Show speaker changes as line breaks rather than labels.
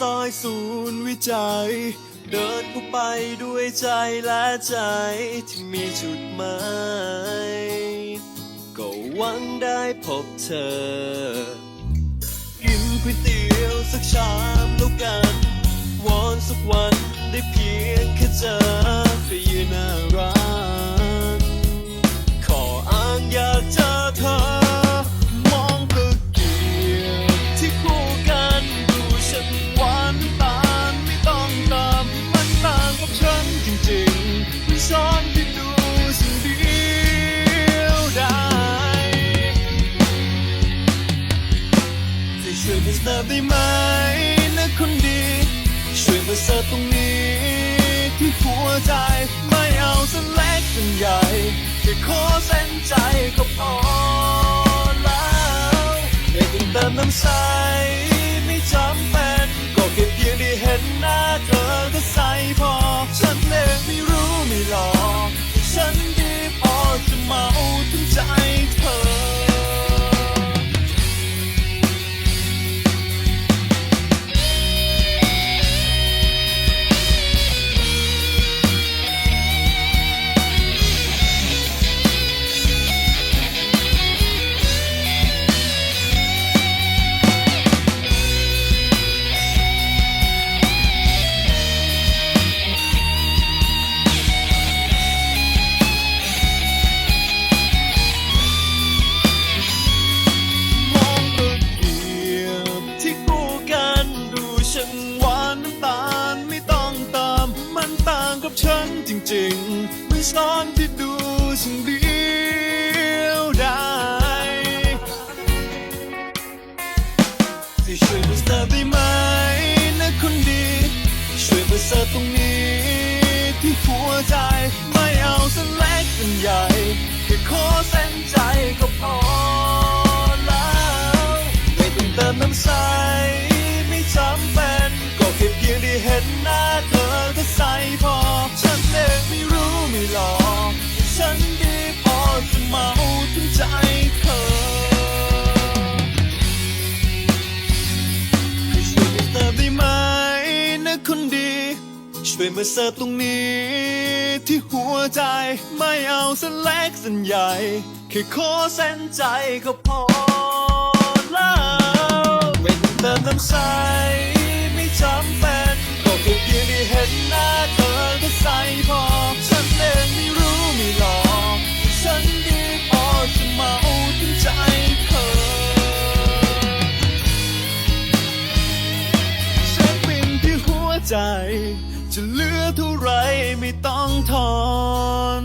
ซอยศูนย์วิจัย เดินเข้ไปด้วยใจและใจที่มีจุดหมายก็หวังได้พบเธอ กินก๋วยเตี๋ยวสักชามแล้วกันวอนสักวันได้เพียงแค่เจอไปยืนหน้าร้าน ซ่อนที่ดูสิ่งเดียวได้จะช่วยมาเสิร์ฟได้ไหมนะคนดี ช่วยมาเสิร์ฟตรงนี้ที่หัวใจไม่เอาเส้นเล็กเส้นใหญ่แค่ขอเส้นใจก็พอแล้วไม่ต้องเติมน้ำใสไม่จำเป็นก็แค่เพียงได้ ๆไม่ซ้อนที่ดูสิ่งเดียวได้ที่ช่วยมาเสิร์ฟได้ไหมนะคนดี ช่วยมาเสิร์ฟตรงนี้ที่หัวใจ ไม่เอาเส้นเล็กเส้นใหญ่แค่ขอเส้นใจก็พอ ช่วยมาเสิร์ฟตรงนี้ ที่หัวใจไม่เอาเส้นเล็กเส้นใหญ่ แค่ขอเส้นใจก็พอ จะเหลือเท่าไรไม่ต้องทอน